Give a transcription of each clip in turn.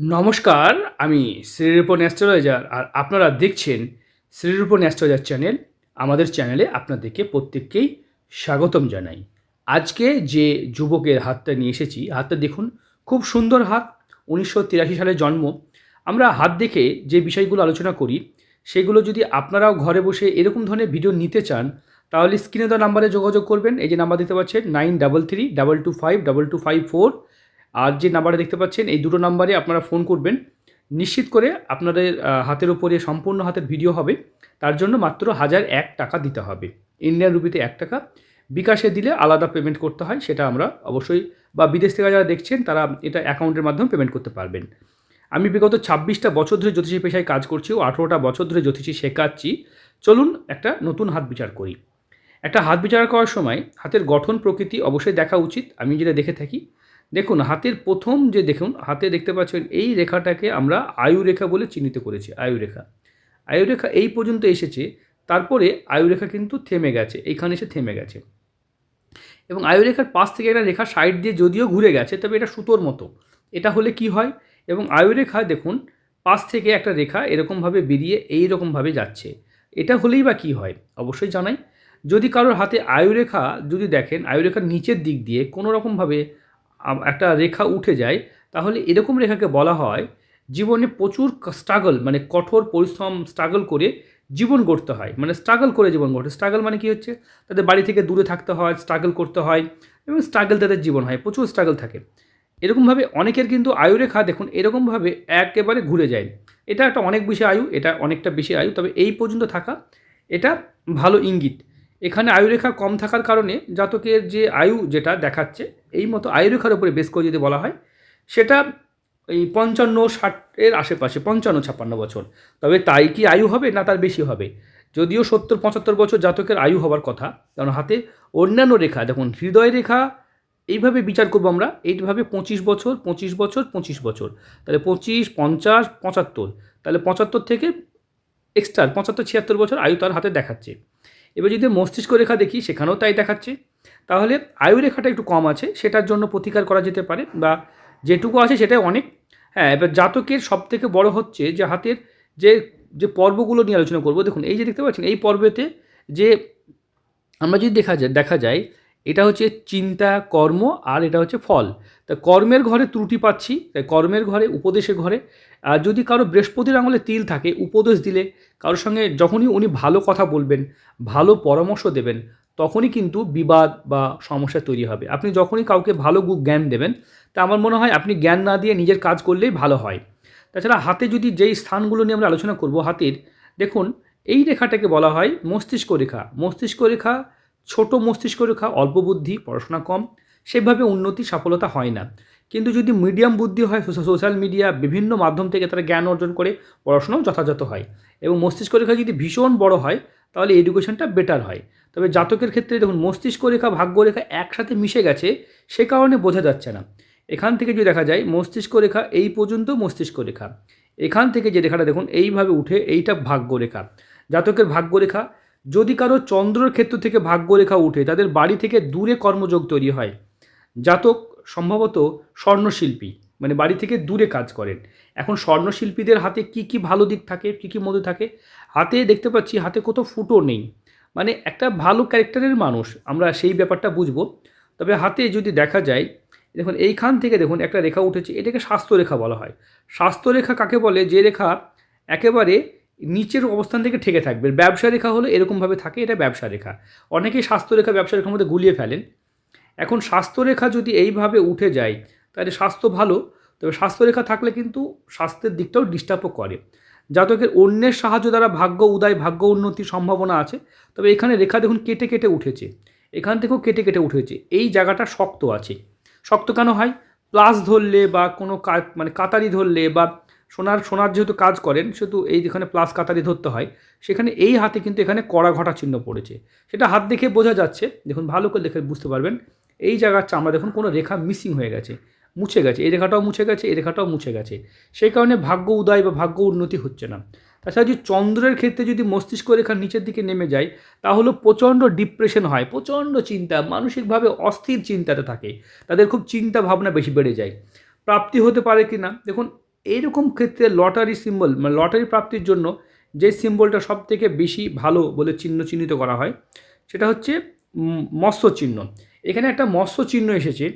নমস্কার, আমি শ্রীরূপন অ্যাস্ট্রোলজার আর আপনারা দেখছেন শ্রীরূপন অ্যাস্ট্রোলজার চ্যানেল। আমাদের চ্যানেলে আপনাদেরকে প্রত্যেককেই স্বাগতম জানাই। আজকে যে যুবকের হাতটা নিয়ে এসেছি, হাতটা দেখুন, খুব সুন্দর হাত, উনিশশো তিরাশি সালে জন্ম। আমরা হাত দেখে যে বিষয়গুলো আলোচনা করি, সেগুলো যদি আপনারাও ঘরে বসে এরকম ধরনের ভিডিও নিতে চান, তাহলে স্ক্রিনে দেওয়া নাম্বারে যোগাযোগ করবেন। এই যে নাম্বার দিতে পারছেন nine double three, double two five, double two five four. আর যে নাম্বারে দেখতে পাচ্ছেন, এই দুটো নাম্বারে আপনারা ফোন করবেন। নিশ্চিত করে আপনাদের হাতের উপরে সম্পূর্ণ হাতের ভিডিও হবে। তার জন্য মাত্র হাজার এক টাকা দিতে হবে। ইন্ডিয়ান রুপিতে এক টাকা। বিকাশে দিলে আলাদা পেমেন্ট করতে হয়, সেটা আমরা অবশ্যই, বা বিদেশ থেকে যারা দেখছেন, তারা এটা অ্যাকাউন্টের মাধ্যমে পেমেন্ট করতে পারবেন। আমি বিগত ছাব্বিশটা বছর ধরে জ্যোতিষী পেশায় কাজ করছি ও আঠেরোটা বছর ধরে জ্যোতিষী শেখাচ্ছি। চলুন একটা নতুন হাত বিচার করি। একটা হাত বিচার করার সময় হাতের গঠন প্রকৃতি অবশ্যই দেখা উচিত। আমি যেটা দেখে থাকি দেখুন, হাতের প্রথম যে দেখুন, হাতে দেখতে পাচ্ছেন এই রেখাটাকে আমরা আয়ু রেখা বলে চিহ্নিত করেছি আয়ু রেখা আয়ু রেখা এই পর্যন্ত এসেছে, তারপরে আয়ু রেখা কিন্তু থেমে গেছে এইখানে এসে থেমে গেছে। এবং আয়ু রেখার পাশ থেকে একটা রেখা সাইড দিয়ে যদিও ঘুরে গেছে, তবে এটা সুতোর মতো। এটা হলে কি হয়? এবং আয়ু রেখা দেখুন, পাশ থেকে একটা রেখা এরকমভাবে বেরিয়ে এই রকমভাবে যাচ্ছে। এটা হলেই বা কী হয়? অবশ্যই জানাই। যদি কারোর হাতে আয়ুরেখা যদি দেখেন, আয়ুরেখার নিচের দিক দিয়ে কোনো রকমভাবে একটা রেখা উঠে যায়, তাহলে এরকম রেখাকে বলা হয়, জীবনে প্রচুর স্ট্রাগল মানে কঠোর পরিশ্রম স্ট্রাগল করে জীবন গড়তে হয়। মানে স্ট্রাগল করে জীবন গড়তে স্ট্রাগল মানে কি হচ্ছে? তাদের বাড়ি থেকে দূরে থাকতে হয় স্ট্রাগল করতে হয় এবং স্ট্রাগল তাদের জীবন হয়, প্রচুর স্ট্রাগল থাকে। এরকমভাবে অনেকের কিন্তু আয়ুরেখা দেখুন, এরকমভাবে একেবারে ঘুরে যায়। এটা একটা অনেক বেশি আয়ু, এটা অনেকটা বেশি আয়ু, তবে এই পর্যন্ত থাকা, এটা ভালো ইঙ্গিত। এখানে আয়ুরেখা কম থাকার কারণে জাতকের যে আয়ু যেটা দেখাচ্ছে, এই মতো আয়ুরেখার উপরে বেশ করে যদি বলা হয়, সেটা এই পঞ্চান্ন ষাটের আশেপাশে, পঞ্চান্ন ছাপ্পান্ন বছর। তবে তাই কি আয়ু হবে না তার বেশি হবে? যদিও সত্তর পঁচাত্তর বছর জাতকের আয়ু হওয়ার কথা, কারণ হাতে অন্যান্য রেখা, দেখুন, হৃদয় রেখা, এইভাবে বিচার করব আমরা, এইভাবে পঁচিশ বছর পঁচিশ বছর পঁচিশ বছর। তাহলে পঁচিশ, পঞ্চাশ, পঁচাত্তর। তাহলে পঁচাত্তর থেকে এক্সট্রা পঁচাত্তর, ছিয়াত্তর বছর আয়ু তার হাতে দেখাচ্ছে। এবার যদি মস্তিষ্ক রেখা দেখি, সেখানেও তাই দেখাচ্ছে। তাহলে আয়ু রেখাটা একটু কম আছে, সেটার জন্য প্রতিকার করা যেতে পারে বা যেটুকু আছে সেটাই অনেক। হ্যাঁ এবার জাতকের সব থেকে বড়ো হচ্ছে যে হাতের যে যে পর্বগুলো নিয়ে আলোচনা করব। দেখুন, এই যে দেখতে পাচ্ছেন, এই পর্বেতে যে আমরা যদি দেখা যায় দেখা যায় এটা হচ্ছে চিন্তা, কর্ম আর এটা হচ্ছে ফল। তা কর্মের ঘরে ত্রুটি পাচ্ছি, তাই কর্মের ঘরে, উপদেশের ঘরে। আর যদি কারও বৃহস্পতির আঙুলে তিল থাকে, উপদেশ দিলে কারোর সঙ্গে যখনই উনি ভালো কথা বলবেন, ভালো পরামর্শ দেবেন, তখনই কিন্তু বিবাদ বা সমস্যা তৈরি হবে। আপনি যখনই কাউকে ভালো গু- জ্ঞান দেবেন, তা আমার মনে হয় আপনি জ্ঞান না দিয়ে নিজের কাজ করলেই ভালো হয়। তাছাড়া হাতে যদি যেই স্থানগুলো নিয়ে আমরা আলোচনা করব হাতের, দেখুন, এই রেখাটাকে বলা হয় মস্তিষ্ক রেখা। মস্তিষ্ক রেখা ছোট মস্তিষ্ক রেখা অল্প বুদ্ধি, পড়াশোনা কম, সেভাবে উন্নতি, সফলতা হয় না। কিন্তু যদি মিডিয়াম বুদ্ধি হয় সোশ্যাল- মিডিয়া, বিভিন্ন মাধ্যম থেকে তারা জ্ঞান অর্জন করে পড়াশোনাও যথাযথ হয়। এবং মস্তিষ্ক রেখা যদি ভীষণ বড় হয়, তাহলে এডুকেশনটা বেটার হয়। তবে জাতকের ক্ষেত্রে দেখুন, মস্তিষ্ক রেখা, ভাগ্য রেখা একসাথে মিশে গেছে, সে কারণে বোঝা যাচ্ছে না। এখান থেকে যদি দেখা যায়, মস্তিষ্ক রেখা এই পর্যন্ত মস্তিষ্ক রেখা। এখান থেকে যে রেখাটা দেখুন, এইভাবে উঠে এইটা ভাগ্য রেখা। জাতকের ভাগ্য রেখা যদি কারও চন্দ্রের ক্ষেত্র থেকে ভাগ্য রেখা উঠে, তাদের বাড়ি থেকে দূরে কর্মযোগ তৈরি হয়। জাতক সম্ভবত স্বর্ণশিল্পী মানে বাড়ি থেকে দূরে কাজ করেন। এখন স্বর্ণশিল্পীদের হাতে কি কি ভালো দিক থাকে, কী কী মধু থাকে? হাতে দেখতে পাচ্ছি হাতে কোথাও ফুটো নেই। মানে একটা ভালো ক্যারেক্টারের মানুষ, আমরা সেই ব্যাপারটা বুঝব। তবে হাতে যদি দেখা যায়, দেখুন এইখান থেকে দেখুন একটা রেখা উঠেছে, এটাকে স্বাস্থ্য রেখা বলা হয়। স্বাস্থ্য রেখা কাকে বলে? যে রেখা একেবারে নিচের অবস্থান থেকে ঠেকে থাকবে। ব্যবসা রেখা হলো এরকমভাবে থাকে, এটা ব্যবসা রেখা। অনেকেই স্বাস্থ্য রেখা ব্যবসা রেখার মধ্যে গুলিয়ে ফেলেন। এখন স্বাস্থ্যরেখা যদি এইভাবে উঠে যায়, তাহলে স্বাস্থ্য ভালো, তবে স্বাস্থ্যরেখা থাকলে কিন্তু স্বাস্থ্যের দিকটাও ডিস্টার্বও করে। জাতকের অন্যের সাহায্য দ্বারা ভাগ্য উদয়, ভাগ্য উন্নতির সম্ভাবনা আছে, তবে এখানে রেখা দেখুন কেটে কেটে উঠেছে। এখান থেকেও কেটে কেটে উঠেছে। এই জায়গাটা শক্ত আছে। শক্ত কেন হয়? প্লাস ধরলে বা কোনো মানে কাতারি ধরলে বা সোনার সোনার যেহেতু কাজ করেন, সেহেতু এই যেখানে প্লাস কাতারি ধরতে হয়, সেখানে এই হাতে কিন্তু এখানে কড়া ঘটা চিহ্ন পড়েছে। সেটা হাত দেখে বোঝা যাচ্ছে, দেখুন ভালো করে দেখে বুঝতে পারবেন, এই জায়গার চামড়া দেখুন কোনো রেখা মিসিং হয়ে গেছে, মুছে গেছে, এই রেখাটাও মুছে গেছে, এই রেখাটাও মুছে গেছে। সেই কারণে ভাগ্য উদয় বা ভাগ্য উন্নতি হচ্ছে না। তাছাড়া যদি চন্দ্রের ক্ষেত্রে যদি মস্তিষ্ক রেখার নিচের দিকে নেমে যায়, তাহলে প্রচণ্ড ডিপ্রেশন হয়, প্রচণ্ড চিন্তা, মানসিকভাবে অস্থির চিন্তাতে থাকে, তাদের খুব চিন্তা ভাবনা বেশি বেড়ে যায়। প্রাপ্তি হতে পারে কি না দেখুন এইরকম ক্ষেত্রে লটারি সিম্বল মানে লটারি প্রাপ্তির জন্য যে সিম্বলটা সব থেকে বেশি ভালো বলে চিহ্ন চিহ্নিত করা হয়, সেটা হচ্ছে মৎস্য চিহ্ন। এখানে একটা মৎস্য চিহ্ন এসেছে,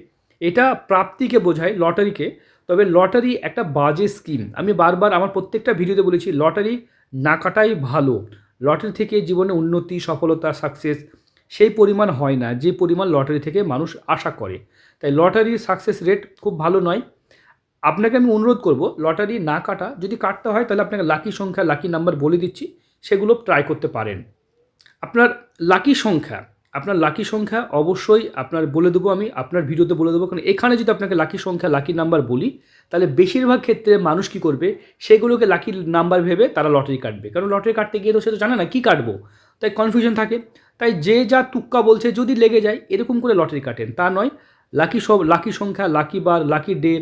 এটা প্রাপ্তিকে বোঝায়, লটারিকে। তবে লটারি একটা বাজে স্কিম আমি বারবার আমার প্রত্যেকটা ভিডিওতে বলেছি, লটারি না কাটাই ভালো। লটারি থেকে জীবনে উন্নতি, সফলতা সাকসেস সেই পরিমাণ হয় না, যে পরিমাণ লটারি থেকে মানুষ আশা করে। তাই লটারির সাকসেস রেট খুব ভালো নয়। আপনাকে আমি অনুরোধ করব, লটারি না কাটা, যদি কাটতে হয় তাহলে আপনাকে লাকি সংখ্যা লাকি নাম্বার বলে দিচ্ছি, সেগুলো ট্রাই করতে পারেন। আপনার লাকি সংখ্যা, আপনার লাকি সংখ্যা অবশ্যই আপনার বলে দেবো আমি, আপনার ভিডিওতে বলে দেবো, কারণ এখানে যদি আপনাকে লাকি সংখ্যা লাকি নাম্বার বলি, তাহলে বেশিরভাগ ক্ষেত্রে মানুষ কি করবে, সেগুলোকে লাকি নাম্বার ভেবে তারা লটারি কাটবে। কারণ লটারি কাটতে গিয়ে তো সে তো জানে না কী কাটবো, তাই কনফিউশন থাকে। তাই যে যা তুক্কা বলছে, যদি লেগে যায়, এরকম করে লটারি কাটেন। তা নয় লাকি সব লাকি সংখ্যা লাকি বার লাকি ডে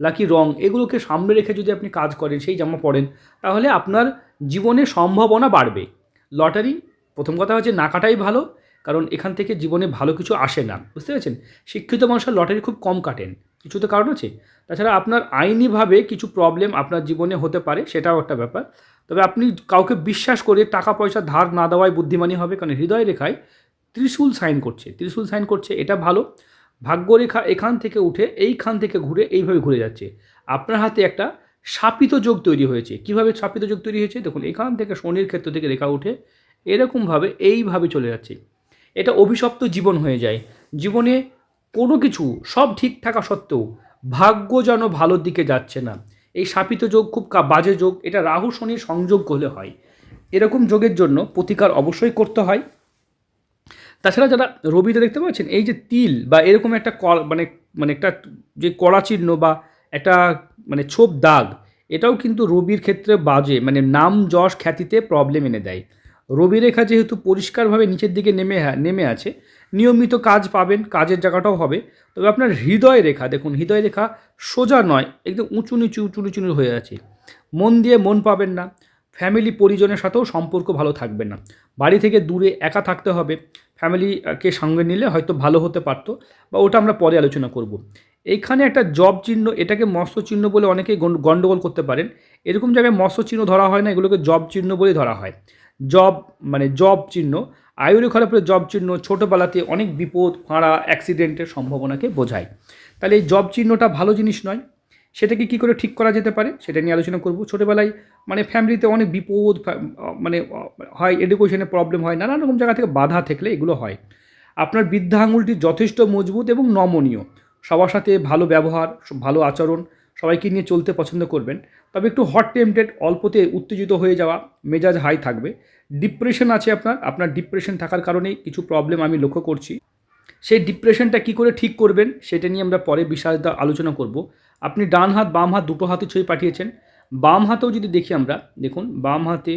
লাকি রং এগুলোকে সামনে রেখে যদি আপনি কাজ করেন, সেই জামা পড়েন তাহলে আপনার জীবনে সম্ভাবনা বাড়বে। লটারি প্রথম কথা হচ্ছে না কাটাই ভালো, কারণ এখান থেকে জীবনে ভালো কিছু আসে না। বুঝতে পেরেছেন? শিক্ষিত মানুষের লটারি খুব কম কাটেন। কিছু তো কারণ আছে। তাছাড়া আপনার আইনিভাবে কিছু প্রবলেম আপনার জীবনে হতে পারে, সেটাও একটা ব্যাপার। তবে আপনি কাউকে বিশ্বাস করে টাকা পয়সা ধার না দেওয়াই বুদ্ধিমানী হবে, কারণ হৃদয় রেখায় ত্রিশূল সাইন করছে। ত্রিশূল সাইন করছে, এটা ভালো। ভাগ্যরেখা এখান থেকে উঠে এইখান থেকে ঘুরে এইভাবে ঘুরে যাচ্ছে। আপনার হাতে একটা শাপিত যোগ তৈরি হয়েছে। কীভাবে শাপিত যোগ তৈরি হয়েছে? দেখুন, এখান থেকে শনির ক্ষেত্র থেকে রেখা উঠে এরকমভাবে এইভাবে চলে যাচ্ছে। এটা অভিশপ্ত জীবন হয়ে যায়। জীবনে কোনো কিছু সব ঠিক থাকা সত্ত্বেও ভাগ্য যেন ভালোর দিকে যাচ্ছে না। এই শাপিত যোগ খুব বাজে যোগ। এটা রাহু শনির সংযোগ হলে হয়। এরকম যোগের জন্য প্রতিকার অবশ্যই করতে হয়। তাছাড়া যারা রবিতে দেখতে পাচ্ছেন, এই যে তিল বা এরকম একটা মানে মানে একটা যে কড়া চিহ্ন বা একটা মানে ছোপ দাগ, এটাও কিন্তু রবির ক্ষেত্রে বাজে মানে নাম যশ খ্যাতিতে প্রবলেম এনে দেয়। রবি রেখা যেহেতু পরিষ্কারভাবে নিচের দিকে নেমে নেমে আছে, নিয়মিত কাজ পাবেন, কাজের জায়গাটাও হবে। তবে আপনার হৃদয় রেখা, দেখুন, হৃদয় রেখা সোজা নয়, একদম উঁচু নিচু উঁচু নিচু হয়ে আছে। মন দিয়ে মন পাবেন না ফ্যামিলি পরিজনের সাথেও সম্পর্ক ভালো থাকবে না। বাড়ি থেকে দূরে একা থাকতে হবে ফ্যামিলিকে সঙ্গে নিলে হয়তো ভালো হতে পারতো, বা ওটা আমরা পরে আলোচনা করব। এইখানে একটা জব চিহ্ন, এটাকে মৎস্য চিহ্ন বলে অনেকে গন্ড- গন্ডগোল করতে পারেন। এরকম জায়গায় মৎস্য চিহ্ন ধরা হয় না, এগুলোকে জব চিহ্ন বলেই ধরা হয়। জব মানে জব চিহ্ন আয়ুরে খরাপের জব চিহ্ন, ছোটোবেলাতে অনেক বিপদ, ফাঁড়া অ্যাক্সিডেন্টের সম্ভাবনাকে বোঝায়। তাহলে এই জব চিহ্নটা ভালো জিনিস নয় সেটাকে কী করে ঠিক করা যেতে পারে? সেটা নিয়ে আলোচনা করব। ছোটোবেলায় মানে ফ্যামিলিতে অনেক বিপদ মানে হয় এডুকেশনে প্রবলেম হয় নানান রকম জায়গা থেকে বাধা থাকলে এগুলো হয়। আপনার বৃদ্ধা আঙুলটি যথেষ্ট মজবুত এবং নমনীয়। সবার সাথে ভালো ব্যবহার ভালো আচরণ, সবাইকে নিয়ে চলতে পছন্দ করবেন। তবে একটু হট টেম্পটেড অল্পতে উত্তেজিত হয়ে যাওয়া, মেজাজ হাই থাকবে। ডিপ্রেশন আছে আপনার আপনার ডিপ্রেশন থাকার কারণেই কিছু প্রবলেম আমি লক্ষ্য করছি। সেই ডিপ্রেশনটা কী করে ঠিক করবেন, সেটা নিয়ে আমরা পরে বিশাল আলোচনা করব। আপনি ডান হাত, বাম হাত দুটো হাতে ছবি পাঠিয়েছেন। বাম হাতেও যদি দেখি আমরা, দেখুন, বাম হাতে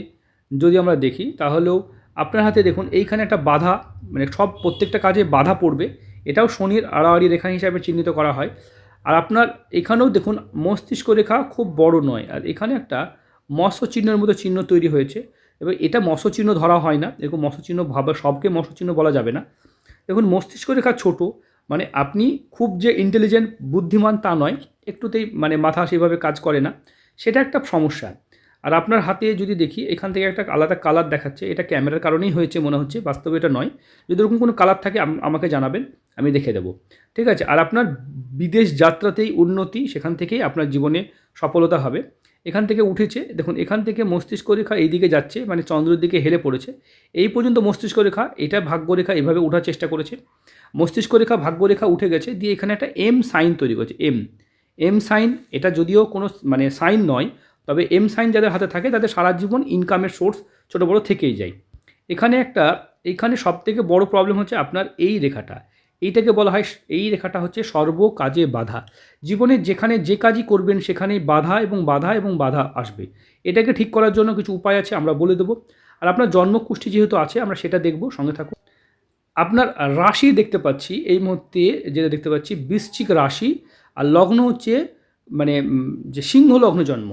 যদি আমরা দেখি, তাহলেও আপনার হাতে দেখুন, এইখানে একটা বাধা মানে সব প্রত্যেকটা কাজে বাধা পড়বে। এটাও শনির আড়াআড়ি রেখা হিসাবে চিহ্নিত করা হয়। আর আপনার এখানেও দেখুন, মস্তিষ্ক রেখা খুব বড় নয়, আর এখানে একটা মৎস্য চিহ্নের মতো চিহ্ন তৈরি হয়েছে। এবার এটা মৎস্য চিহ্ন ধরা হয় না এরকম মৎস্য চিহ্ন ভাবে, সবকে মৎস্য চিহ্ন বলা যাবে না। দেখুন, মস্তিষ্ক রেখা ছোট মানে আপনি খুব যে ইন্টেলিজেন্ট বুদ্ধিমান তা নয় একটুতেই মানে মাথা সেভাবে কাজ করে না। সেটা একটা সমস্যা। আর আপনার হাতে যদি দেখি, এখান থেকে একটা আলাদা কালার দেখাচ্ছে। এটা ক্যামেরার কারণেই হয়েছে মনে হচ্ছে, বাস্তবে এটা নয়। যদি ওরকম কোনো কালার থাকে, আম- আমাকে জানাবেন, আমি দেখে দেবো। ঠিক আছে? আর আপনার বিদেশ যাত্রাতেই উন্নতি, সেখান থেকেই আপনার জীবনে সফলতা হবে। এখান থেকে উঠেছে, দেখুন, এখান থেকে মস্তিষ্ক রেখা এই দিকে যাচ্ছে মানে চন্দ্রের দিকে হেলে পড়েছে। এই পর্যন্ত মস্তিষ্ক রেখা, এটা ভাগ্যরেখা এভাবে ওঠার চেষ্টা করেছে। মস্তিষ্ক রেখা ভাগ্যরেখা উঠে গেছে, দিয়ে এখানে একটা এম সাইন তৈরি করেছে এম এম সাইন এটা যদিও কোনো মানে সাইন নয়, তবে এম সাইন যাদের হাতে থাকে, তাদের সারা জীবন ইনকামের সোর্স ছোটো বড়ো থেকেই যায়। এখানে একটা, এখানে সব থেকে বড় প্রবলেম হচ্ছে আপনার এই রেখাটা। এইটাকে বলা হয় এই রেখাটা হচ্ছে সর্ব কাজে বাধা। জীবনে যেখানে যে কাজই করবেন, সেখানেই বাধা এবং বাধা এবং বাধা আসবে। এটাকে ঠিক করার জন্য কিছু উপায় আছে, আমরা বলে দেবো। আর আপনার জন্মকুষ্ঠী যেহেতু আছে, আমরা সেটা দেখব, সঙ্গে থাকুন। আপনার রাশি দেখতে পাচ্ছি, এই মুহূর্তে যেটা দেখতে পাচ্ছি, বৃশ্চিক রাশি আর লগ্ন হচ্ছে মানে যে সিংহ লগ্ন জন্ম।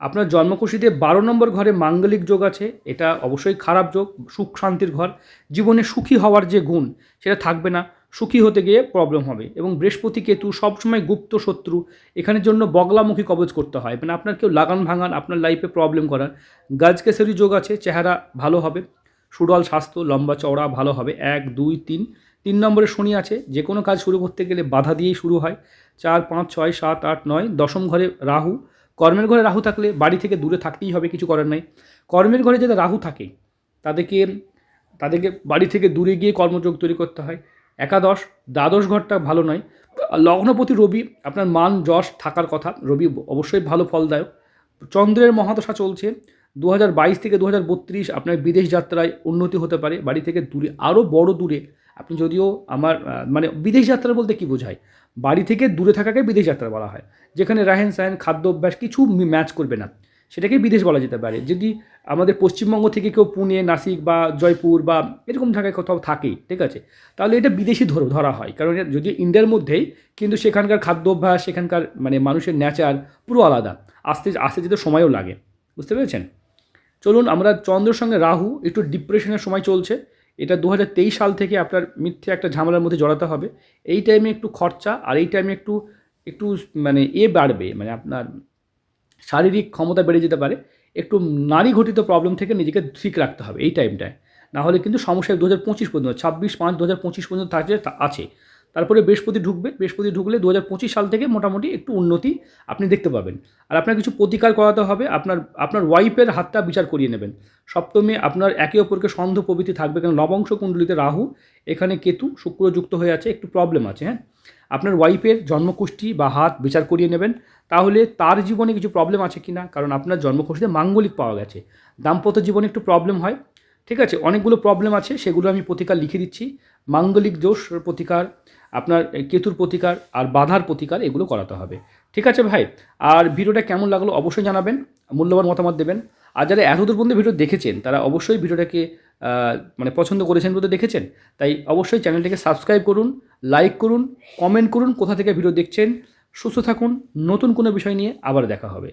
আপনার জন্মকুশিতে বারো নম্বর ঘরে মাঙ্গলিক যোগ আছে, এটা অবশ্যই খারাপ যোগ, সুখ শান্তির ঘর। জীবনে সুখী হওয়ার যে গুণ, সেটা থাকবে না। সুখী হতে গিয়ে প্রবলেম হবে এবং বৃহস্পতি কেতু সবসময় গুপ্ত শত্রু। এখানের জন্য বগলামুখী কবজ করতে হয়। মানে আপনার কেউ লাগান ভাঙান, আপনার লাইফে প্রবলেম করার। গাজকেশরী যোগ আছে, চেহারা ভালো হবে। সুডল স্বাস্থ্য, লম্বা চওড়া ভালো হবে। এক, দুই, তিন। তিন নম্বরে শনি আছে, যে কোনো কাজ শুরু করতে গেলে বাধা দিয়েই শুরু হয়। চার, পাঁচ, ছয়, সাত, আট, নয়, দশম ঘরে রাহু। কর্মের ঘরে রাহু থাকলে বাড়ি থেকে দূরে থাকতেই হবে, কিছু করার নাই। কর্মের ঘরে যাদের রাহু থাকে, তাদেরকে তাদেরকে বাড়ি থেকে দূরে গিয়ে কর্মযোগ তৈরি করতে হয়। একাদশ, দ্বাদশ ঘরটা ভালো নয়। লগ্নপতি রবি, আপনার মান, যশ থাকার কথা, রবি অবশ্যই ভালো ফলদায়ক। চন্দ্রের মহাদশা চলছে দু হাজার বাইশ থেকে দু হাজার বত্রিশ আপনার বিদেশ যাত্রায় উন্নতি হতে পারে, বাড়ি থেকে দূরে, আরও বড় দূরে আপনি যদিও আমার মানে বিদেশ যাত্রা বলতে কি বোঝায়? বাড়ি থেকে দূরে থাকাকে বিদেশ যাত্রা বলা হয়। যেখানে রাহেন, সাহেন, খাদ্য অভ্যাস কিছু ম্যাচ করবে না। সেটাকে বিদেশ বলা যেতে পারে। যদি আমাদের পশ্চিমবঙ্গ থেকে কেউ পুনে, নাসিক বা জয়পুর বা এরকম জায়গায় কোথাও থাকে, ঠিক আছে? তাহলে এটা বিদেশি ধর, ধরা হয়। কারণ এটা যদিও ইন্ডিয়ার মধ্যেই, কিন্তু সেখানকার খাদ্য অভ্যাস, সেখানকার মানে মানুষের নেচার পুরো আলাদা। আসতে আসতে যেতে সময়ও লাগে। বুঝতে পেরেছেন? চলুন আমরা চন্দ্রের সঙ্গে রাহু একটু ডিপ্রেশনের সময় চলছে। এটা দু হাজার তেইশ সাল থেকে আপনার মিথ্যে একটা ঝামেলার মধ্যে জড়াতে হবে। এই টাইমে একটু খরচা আর এই টাইমে একটু একটু মানে এ বাড়বে মানে আপনার শারীরিক ক্ষমতা বেড়ে যেতে পারে। একটু নারী ঘটিত প্রবলেম থেকে নিজেকে ঠিক রাখতে হবে এই টাইমটায় না হলে কিন্তু সমস্যা দু হাজার পঁচিশ পর্যন্ত, ছাব্বিশ পাঁচ দু হাজার পঁচিশ পর্যন্ত থাকছে আছে। তারপরে বৃহস্পতি ঢুকবে, বৃহস্পতি ঢুকলে দু হাজার পঁচিশ সাল থেকে মোটামুটি একটু উন্নতি আপনি দেখতে পাবেন। আর আপনার কিছু প্রতিকার করাতে হবে, আপনার আপনার ওয়াইফের হাতটা বিচার করিয়ে নেবেন। সপ্তমে আপনার একে অপরকে সন্ধ প্রভৃতি থাকবে কারণ লবংশ কুণ্ডলিতে রাহু, এখানে কেতু শুক্র যুক্ত হয়ে আছে, একটু প্রবলেম আছে হ্যাঁ? আপনার ওয়াইফের জন্মকুষ্ঠি বা হাত বিচার করিয়ে নেবেন, তাহলে তার জীবনে কিছু প্রবলেম আছে কি না কারণ আপনার জন্মকুষ্ঠিতে মাঙ্গলিক পাওয়া গেছে। দাম্পত্য জীবনে একটু প্রবলেম হয়, ঠিক আছে? অনেকগুলো প্রবলেম আছে, সেগুলো আমি প্রতিকার লিখে দিচ্ছি। মাঙ্গলিক দোষ প্রতিকার আপনার কেতুর প্রতিকার আর বাধার প্রতিকার এগুলো করাতে হবে। ঠিক আছে ভাই? আর ভিডিওটা কেমন লাগল অবশ্যই জানাবেন, মূল্যবান মতামত দেবেন। আর যারা এতদূর পর্যন্ত ভিডিও দেখেছেন, তারা অবশ্যই ভিডিওটাকে মানে পছন্দ করেছেন বলতে দেখেছেন, তাই অবশ্যই চ্যানেলটিকে সাবস্ক্রাইব করুন, লাইক করুন, কমেন্ট করুন কোথা থেকে ভিডিও দেখছেন। সুস্থ থাকুন, নতুন কোনো বিষয় নিয়ে আবার দেখা হবে।